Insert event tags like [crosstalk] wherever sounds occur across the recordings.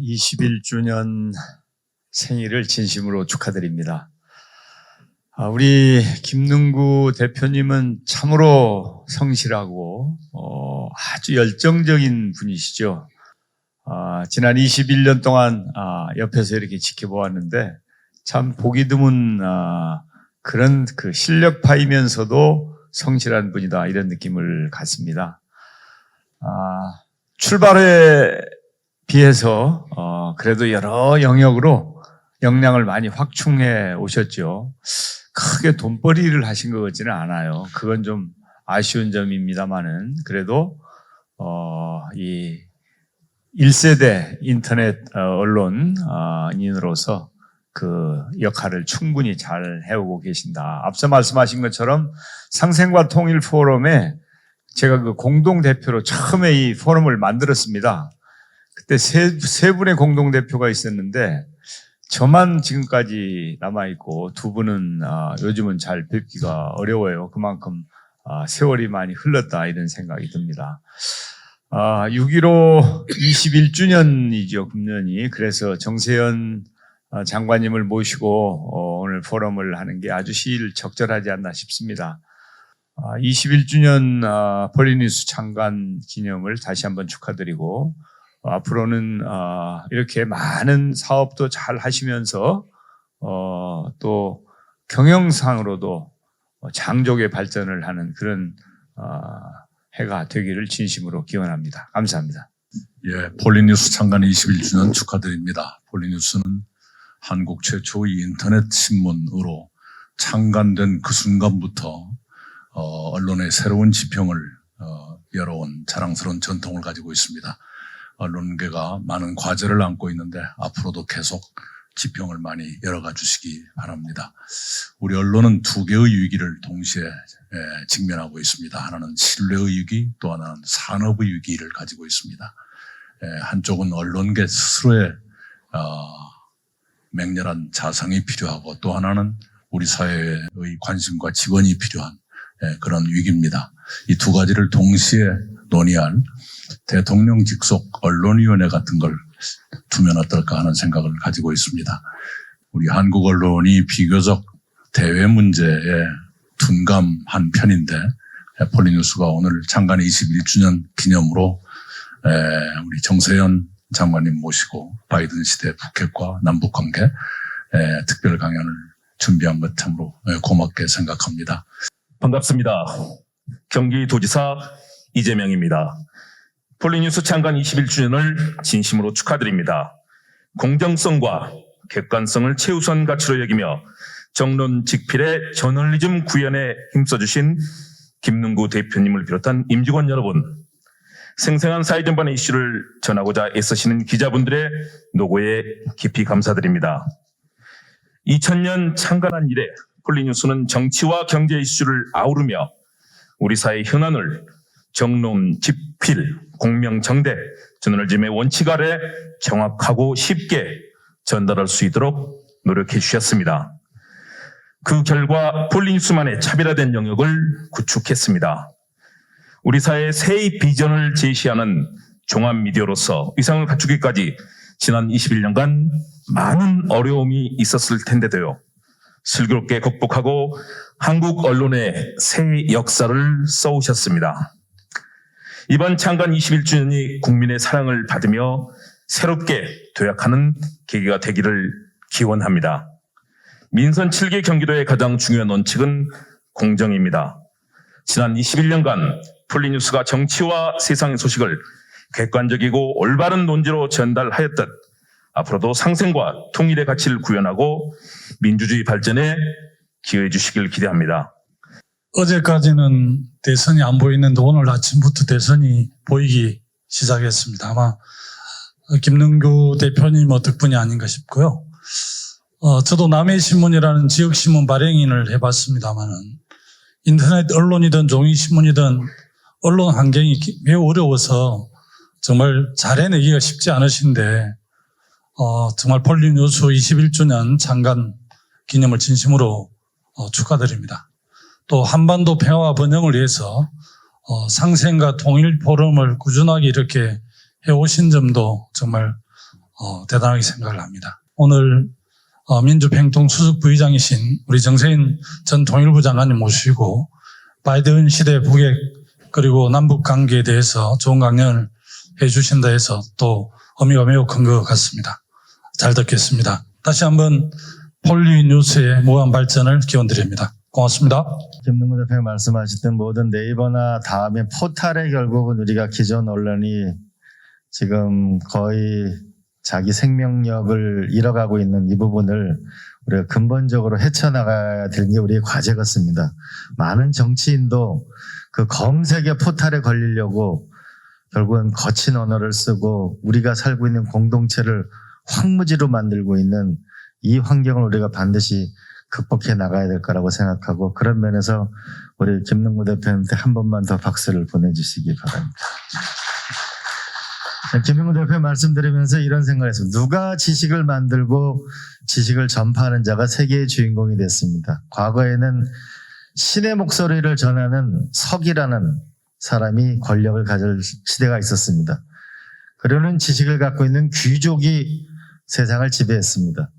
21주년 생일을 진심으로 축하드립니다. 아, 우리 김능구 대표님은 참으로 성실하고 어, 아주 열정적인 분이시죠. 아, 지난 21년 동안 아, 옆에서 이렇게 지켜보았는데 참 보기 드문 아, 그런 그 실력파이면서도 성실한 분이다 이런 느낌을 갖습니다. 아, 출발에 비해서 어, 그래도 여러 영역으로 역량을 많이 확충해 오셨죠. 크게 돈벌이를 하신 것 같지는 않아요. 그건 좀 아쉬운 점입니다만은 그래도 어, 이 1세대 인터넷 어, 언론인으로서 그 역할을 충분히 잘 해오고 계신다. 앞서 말씀하신 것처럼 상생과 통일 포럼에 제가 그 공동 대표로 처음에 이 포럼을 만들었습니다. 그때 세, 세 분의 공동 대표가 있었는데 저만 지금까지 남아 있고 두 분은 아, 요즘은 잘 뵙기가 어려워요. 그만큼 아, 세월이 많이 흘렀다 이런 생각이 듭니다. 아, 6.15 21주년이죠 금년이. 그래서 정세현 어, 장관님을 모시고 어, 오늘 포럼을 하는 게 아주 시일 적절하지 않나 싶습니다. 21주년 아, 폴리니스 장관 기념을 다시 한번 축하드리고 어, 앞으로는 아, 이렇게 많은 사업도 잘 하시면서 어, 또 경영상으로도 장족의 발전을 하는 그런 아, 해가 되기를 진심으로 기원합니다. 감사합니다. 예, 폴리뉴스 창간 21주년 축하드립니다. 폴리뉴스는 한국 최초의 인터넷 신문으로 창간된 그 순간부터 어, 언론의 새로운 지평을 어, 열어온 자랑스러운 전통을 가지고 있습니다. 언론계가 많은 과제를 안고 있는데 앞으로도 계속 지평을 많이 열어가 주시기 바랍니다. 우리 언론은 두 개의 위기를 동시에 예, 직면하고 있습니다. 하나는 신뢰의 위기, 또 하나는 산업의 위기를 가지고 있습니다. 예, 한쪽은 언론계 스스로의 어, 맹렬한 자성이 필요하고 또 하나는 우리 사회의 관심과 지원이 필요한 예, 그런 위기입니다. 이 두 가지를 동시에 논의할 대통령 직속 언론위원회 같은 걸 두면 어떨까 하는 생각을 가지고 있습니다. 우리 한국 언론이 비교적 대외 문제에 둔감한 편인데 예, 폴리뉴스가 오늘 창간 21주년 기념으로 에, 우리 정세현 장관님 모시고 바이든 시대 북핵과 남북 관계 에, 특별 강연을 준비한 것 참으로 에, 고맙게 생각합니다. 반갑습니다. 경기도지사 이재명입니다. 폴리뉴스 창간 21주년을 진심으로 축하드립니다. 공정성과 객관성을 최우선 가치로 여기며 정론 직필의 저널리즘 구현에 힘써주신 김능구 대표님을 비롯한 임직원 여러분, 생생한 사회 전반의 이슈를 전하고자 애쓰시는 기자분들의 노고에 깊이 감사드립니다. 2000년 창간한 이래 폴리뉴스는 정치와 경제 이슈를 아우르며 우리 사회 현안을 정론, 집필, 공명정대, 저널즘의 원칙 아래 정확하고 쉽게 전달할 수 있도록 노력해 주셨습니다. 그 결과 폴리뉴스만의 차별화된 영역을 구축했습니다. 우리 사회의 새 비전을 제시하는 종합 미디어로서 위상을 갖추기까지 지난 21년간 많은 어려움이 있었을 텐데도요. 슬기롭게 극복하고 한국 언론의 새 역사를 써오셨습니다. 이번 창간 21주년이 국민의 사랑을 받으며 새롭게 도약하는 계기가 되기를 기원합니다. 민선 7개 경기도의 가장 중요한 원칙은 공정입니다. 지난 21년간 폴리뉴스가 정치와 세상의 소식을 객관적이고 올바른 논지로 전달하였듯 앞으로도 상생과 통일의 가치를 구현하고 민주주의 발전에 기여해 주시길 기대합니다. 어제까지는 대선이 안 보이는데 오늘 아침부터 대선이 보이기 시작했습니다. 아마 김능규 대표님 덕분이 아닌가 싶고요. 어, 저도 남해신문이라는 지역신문 발행인을 해봤습니다만은 인터넷 언론이든 종이신문이든 언론 환경이 매우 어려워서 정말 잘 해내기가 쉽지 않으신데 어, 정말 폴리뉴스 21주년 장관 기념을 진심으로 어, 축하드립니다. 또 한반도 평화와 번영을 위해서 어, 상생과 통일 포럼을 꾸준하게 이렇게 해오신 점도 정말 어, 대단하게 생각을 합니다. 오늘 어, 민주평통 수석 부의장이신 우리 정세인 전 통일부 장관님 모시고 바이든 시대 북핵 그리고 남북 관계에 대해서 좋은 강연을 해주신다 해서 또 의미가 매우 큰 것 같습니다. 잘 듣겠습니다. 다시 한번 폴리 뉴스의 무한 발전을 기원드립니다. 고맙습니다. 김능구 대표님 말씀하셨던 모든 네이버나 다음에 포탈에 결국은 우리가 기존 언론이 지금 거의 자기 생명력을 잃어가고 있는 이 부분을 우리가 근본적으로 헤쳐나가야 될게 우리의 과제 같습니다. 많은 정치인도 그 검색의 포탈에 걸리려고 결국은 거친 언어를 쓰고 우리가 살고 있는 공동체를 황무지로 만들고 있는 이 환경을 우리가 반드시 극복해 나가야 될 거라고 생각하고 그런 면에서 우리 김능구 대표님한테 한 번만 더 박수를 보내주시기 바랍니다. 김능구 대표 말씀드리면서 이런 했습니다. 누가 지식을 만들고 지식을 전파하는 자가 세계의 주인공이 됐습니다. 과거에는 신의 목소리를 전하는 석이라는 사람이 권력을 가질 시대가 있었습니다. 그러는 지식을 갖고 있는 귀족이 세상을 지배했습니다.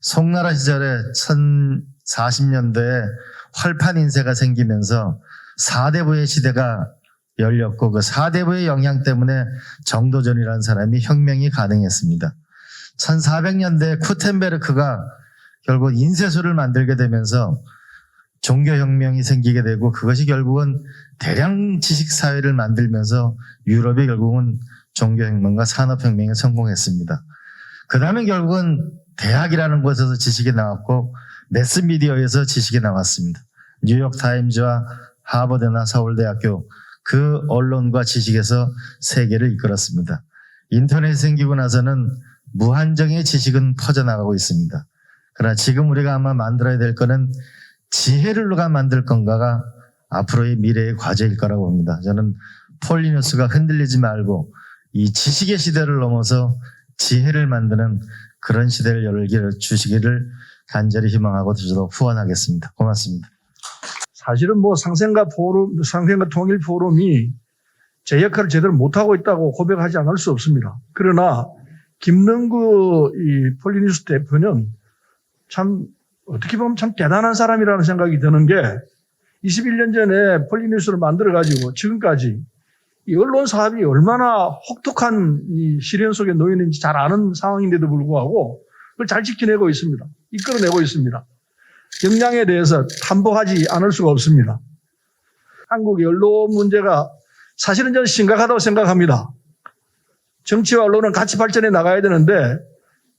송나라 시절에 1040년대에 활판 인세가 생기면서 사대부의 시대가 열렸고 그 사대부의 영향 때문에 정도전이라는 사람이 혁명이 가능했습니다. 1400년대에 쿠텐베르크가 결국 인쇄소를 만들게 되면서 종교혁명이 생기게 되고 그것이 결국은 대량 지식사회를 만들면서 유럽이 결국은 종교혁명과 산업혁명에 성공했습니다. 그 다음에 결국은 대학이라는 곳에서 지식이 나왔고 매스미디어에서 지식이 나왔습니다. 뉴욕타임즈와 하버드나 서울대학교 그 언론과 지식에서 세계를 이끌었습니다. 인터넷이 생기고 나서는 무한정의 지식은 퍼져나가고 있습니다. 그러나 지금 우리가 아마 만들어야 될 거는 지혜를 누가 만들 건가가 앞으로의 미래의 과제일 거라고 봅니다. 저는 폴리뉴스가 흔들리지 말고 이 지식의 시대를 넘어서 지혜를 만드는 그런 시대를 열기 주시기를 간절히 희망하고 저도 후원하겠습니다. 고맙습니다. 사실은 뭐 상생과 포럼, 상생과 통일 포럼이 제 역할을 제대로 못하고 있다고 고백하지 않을 수 없습니다. 그러나 김능구 이 폴리뉴스 대표는 참 어떻게 보면 참 대단한 사람이라는 생각이 드는 게 21년 전에 폴리뉴스를 만들어 가지고 지금까지 이 언론 사업이 얼마나 혹독한 이 시련 속에 놓여 있는지 잘 아는 상황인데도 불구하고 그걸 잘 지켜내고 있습니다. 이끌어내고 있습니다. 역량에 대해서 탐복하지 않을 수가 없습니다. 한국의 언론 문제가 사실은 저는 심각하다고 생각합니다. 정치와 언론은 같이 발전해 나가야 되는데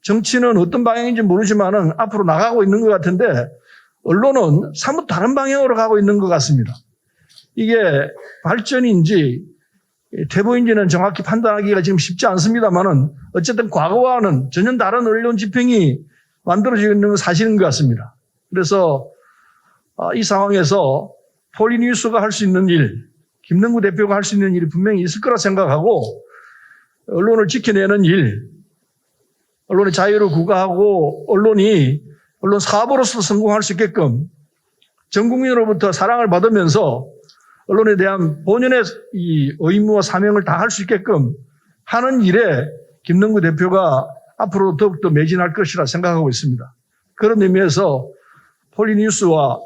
정치는 어떤 방향인지 모르지만은 앞으로 나가고 있는 것 같은데 언론은 사뭇 다른 방향으로 가고 있는 것 같습니다. 이게 발전인지 퇴보인지는 정확히 판단하기가 지금 쉽지 않습니다만은 어쨌든 과거와는 전혀 다른 언론 집행이 만들어지고 있는 건 사실인 것 같습니다. 그래서 아, 이 상황에서 폴리뉴스가 할 수 있는 일, 김능구 대표가 할 수 있는 일이 분명히 있을 거라 생각하고 언론을 지켜내는 일, 언론의 자유를 구가하고 언론이 언론 사업으로서 성공할 수 있게끔 전 국민으로부터 사랑을 받으면서 언론에 대한 본연의 이 의무와 사명을 다 할 수 있게끔 하는 일에 김능구 대표가 앞으로 더욱더 매진할 것이라 생각하고 있습니다. 그런 의미에서 폴리뉴스와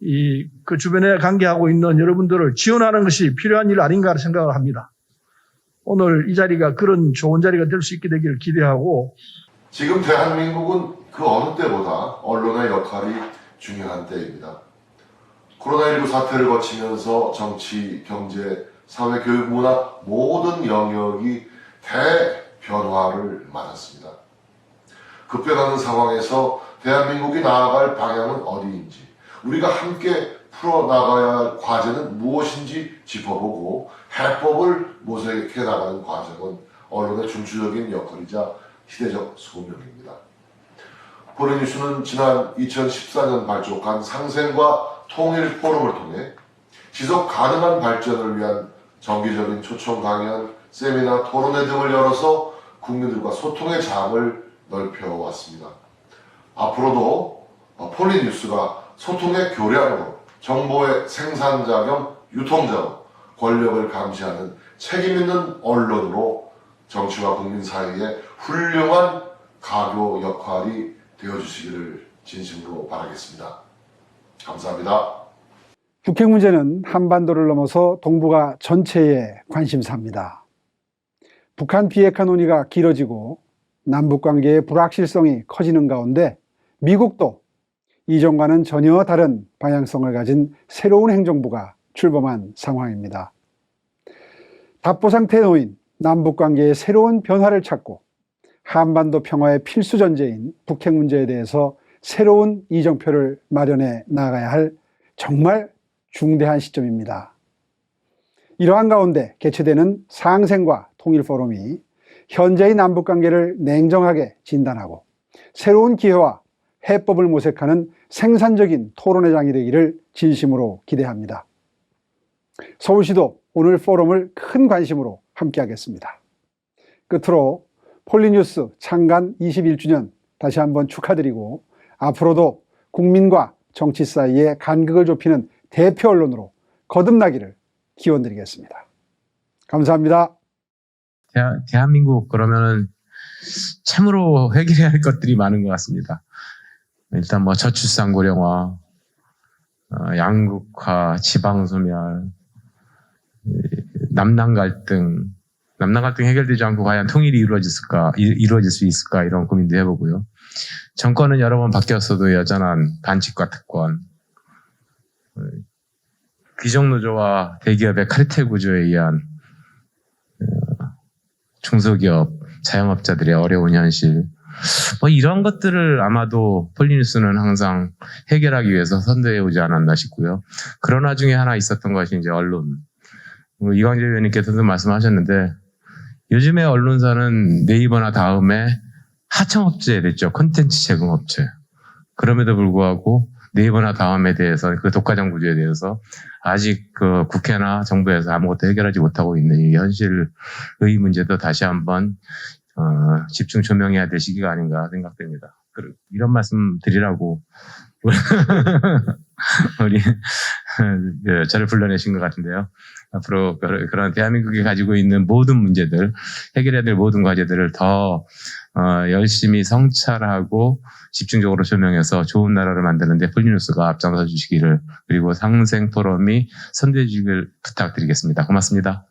이 그 주변에 관계하고 있는 여러분들을 지원하는 것이 필요한 일 아닌가 생각을 합니다. 오늘 이 자리가 그런 좋은 자리가 될 수 있게 되기를 기대하고 지금 대한민국은 그 어느 때보다 언론의 역할이 중요한 때입니다. 코로나19 사태를 거치면서 정치, 경제, 사회, 교육, 문화 모든 영역이 대변화를 맞았습니다. 급변하는 상황에서 대한민국이 나아갈 방향은 어디인지, 우리가 함께 풀어나가야 할 과제는 무엇인지 짚어보고 해법을 모색해 나가는 과정은 언론의 중추적인 역할이자 시대적 소명입니다. 보리뉴스는 지난 2014년 발족한 상생과 통일 포럼을 통해 지속 가능한 발전을 위한 정기적인 초청 강연, 세미나, 토론회 등을 열어서 국민들과 소통의 장을 넓혀왔습니다. 앞으로도 폴리뉴스가 소통의 교량으로 정보의 생산자 겸 유통자로 권력을 감시하는 책임 있는 언론으로 정치와 국민 사이에 훌륭한 가교 역할이 되어주시기를 진심으로 바라겠습니다. 감사합니다. 북핵 문제는 한반도를 넘어서 동북아 전체의 관심사입니다. 북한 비핵화 논의가 길어지고 남북 관계의 불확실성이 커지는 가운데 미국도 이전과는 전혀 다른 방향성을 가진 새로운 행정부가 출범한 상황입니다. 답보 상태에 놓인 남북 관계의 새로운 변화를 찾고 한반도 평화의 필수 전제인 북핵 문제에 대해서 새로운 이정표를 마련해 나가야 할 정말 중대한 시점입니다. 이러한 가운데 개최되는 상생과 통일 포럼이 현재의 남북 관계를 냉정하게 진단하고 새로운 기회와 해법을 모색하는 생산적인 토론의 장이 되기를 진심으로 기대합니다. 서울시도 오늘 포럼을 큰 관심으로 함께하겠습니다. 끝으로 폴리뉴스 창간 21주년 다시 한번 축하드리고 앞으로도 국민과 정치 사이에 간극을 좁히는 대표 언론으로 거듭나기를 기원드리겠습니다. 감사합니다. 대한, 대한 민국 그러면은 참으로 해결해야 할 것들이 많은 것 같습니다. 일단 뭐 저출산 고령화, 어, 양극화, 지방 소멸, 이, 남남 갈등, 남남 갈등 해결되지 않고 과연 통일이 이루어졌을까, 이- 이루어질 수 있을까 이런 고민도 해보고요. 정권은 여러 번 바뀌었어도 여전한 반칙과 특권, 어, 귀족노조와 대기업의 카르텔 구조에 의한 중소기업, 자영업자들의 어려운 현실. 뭐 이런 것들을 아마도 폴리뉴스는 항상 해결하기 위해서 선도해 오지 않았나 싶고요. 그런 와중에 하나 있었던 것이 이제 언론. 뭐 이광재 의원님께서도 말씀하셨는데 요즘에 언론사는 네이버나 다음에 하청업체에 됐죠. 콘텐츠 제공업체. 그럼에도 불구하고 네이버나 다음에 대해서 그 독과점 구조에 대해서 아직 그 국회나 정부에서 아무것도 해결하지 못하고 있는 이 현실의 문제도 다시 한번 어, 집중 조명해야 될 시기가 아닌가 생각됩니다. 그- 이런 말씀 드리라고 [laughs] 우리 그 저를 불러내신 것 같은데요. 앞으로 그- 그런 대한민국이 가지고 있는 모든 문제들, 해결해야 될 모든 과제들을 더 어, 열심히 성찰하고 집중적으로 조명해서 좋은 나라를 만드는데 폴리뉴스가 앞장서 주시기를 그리고 상생 토론이 선대해 주기를 부탁드리겠습니다. 고맙습니다.